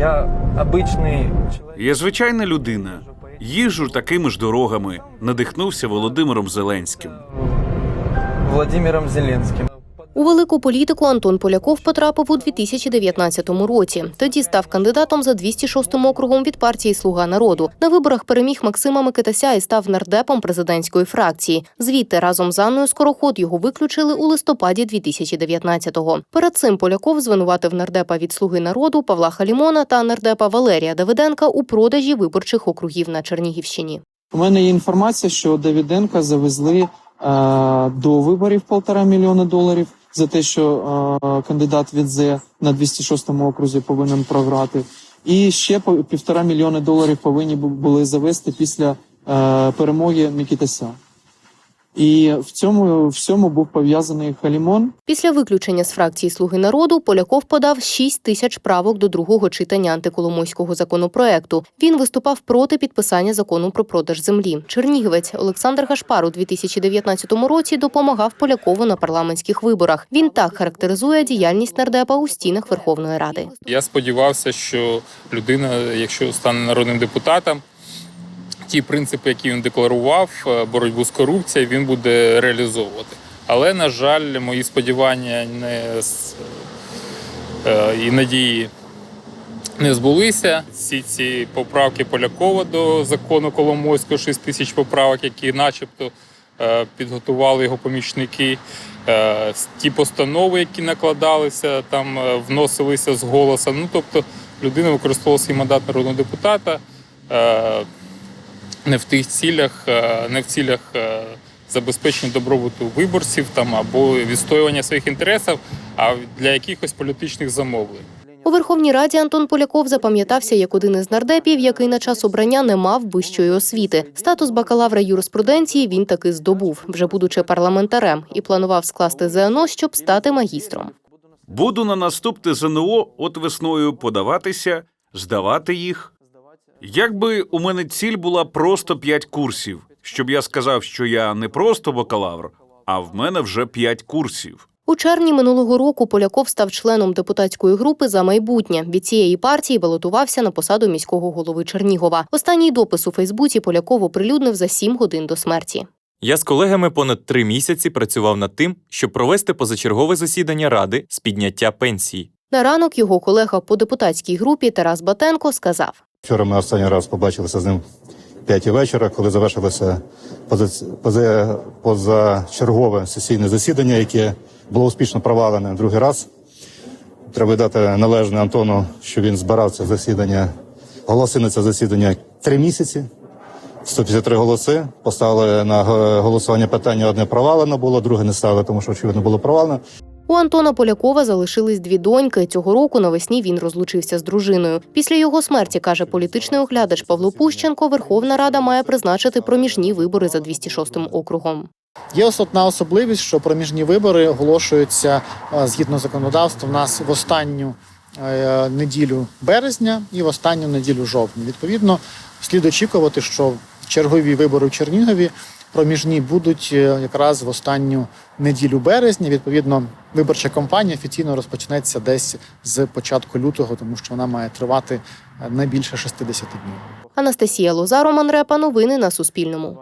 Я обичний чоловік. Я звичайна людина. Їжджу такими ж дорогами. Надихнувся Володимиром Зеленським. Володимиром Зеленським. У велику політику Антон Поляков потрапив у 2019 році. Тоді став кандидатом за 206 округом від партії Слуга народу. На виборах переміг Максима Микитася і став нардепом президентської фракції. Звідти разом з Анною Скороход його виключили у листопаді 2019-го. Перед цим Поляков звинуватив нардепа від Слуги народу Павла Халімона та нардепа Валерія Давиденка у продажі виборчих округів на Чернігівщині. У мене є інформація, що Давиденка завезли е, до виборів полтора мільйона доларів за те, що кандидат від ЗЕ на 206 окрузі повинен програти. І ще півтора мільйони доларів повинні були завести після е, перемоги Мікітася. І в цьому всьому був пов'язаний Халімон. Після виключення з фракції Слуги народу Поляков подав 6 тисяч правок до другого читання антиколомойського законопроекту. Він виступав проти підписання закону про продаж землі. Чернігівець Олександр Гашпар у 2019 році допомагав Полякову на парламентських виборах. Він так характеризує діяльність нардепа у стінах Верховної Ради. Я сподівався, що людина, якщо стане народним депутатом, ті принципи, які він декларував, е, боротьбу з корупцією, він буде реалізовувати. Але, на жаль, мої сподівання не е, і надії не збулися. Всі ці поправки Полякова до закону Коломойського, 6 тисяч поправок, які начебто е, підготували його помічники. Ті постанови, які накладалися, там вносилися з голосом. Ну тобто людина використовувала свій мандат народного депутата не в тих цілях, е, не в цілях е, забезпечення добробуту виборців там або відстоювання своїх інтересів, а для якихось політичних замовлень. У Верховній Раді Антон Поляков запам'ятався як один із нардепів, який на час обрання не мав вищої освіти. Статус бакалавра юриспруденції він таки здобув, вже будучи парламентарем, і планував скласти ЗНО, щоб стати магістром. Буду на наступне ЗНО от весною подаватися, здавати їх. Якби у мене ціль була просто 5 курсів, щоб я сказав, що я не просто бакалавр, а в мене вже 5 курсів. У червні минулого року Поляков став членом депутатської групи за майбутнє. Від цієї партії балотувався на посаду міського голови Чернігова. Останній допис у Фейсбуці Поляков оприлюднив за сім годин до смерті. Я з колегами понад три місяці працював над тим, щоб провести позачергове засідання ради з підняття пенсії. На ранок його колега по депутатській групі Тарас Батенко сказав: Вчора ми останній раз побачилися з ним п'ятій вечора, коли завершилося поза- поза- позачергове сесійне засідання, яке було успішно провалене другий раз. Треба дати належне Антону, що він збирав це засідання, голоси на це засідання три місяці. 153 голоси. Поставили на голосування питання. Одне провалено було, друге не ставили, тому що очевидно було провалено. У Антона Полякова залишились дві доньки. Цього року навесні він розлучився з дружиною. Після його смерті каже політичний оглядач Павло Пущенко. Верховна Рада має призначити проміжні вибори за 206 округом. Є ос- одна особливість, що проміжні вибори оголошуються е, згідно законодавства в нас в останню е, неділю березня і в останню неділю жовтня. Відповідно, слід очікувати, що чергові вибори в Чернігові проміжні будуть е, якраз в останню неділю березня. Відповідно, виборча кампанія офіційно розпочнеться десь з початку лютого, тому що вона має тривати е, не більше 60 днів. Анастасія Лоза, Роман Репа. Новини на Суспільному.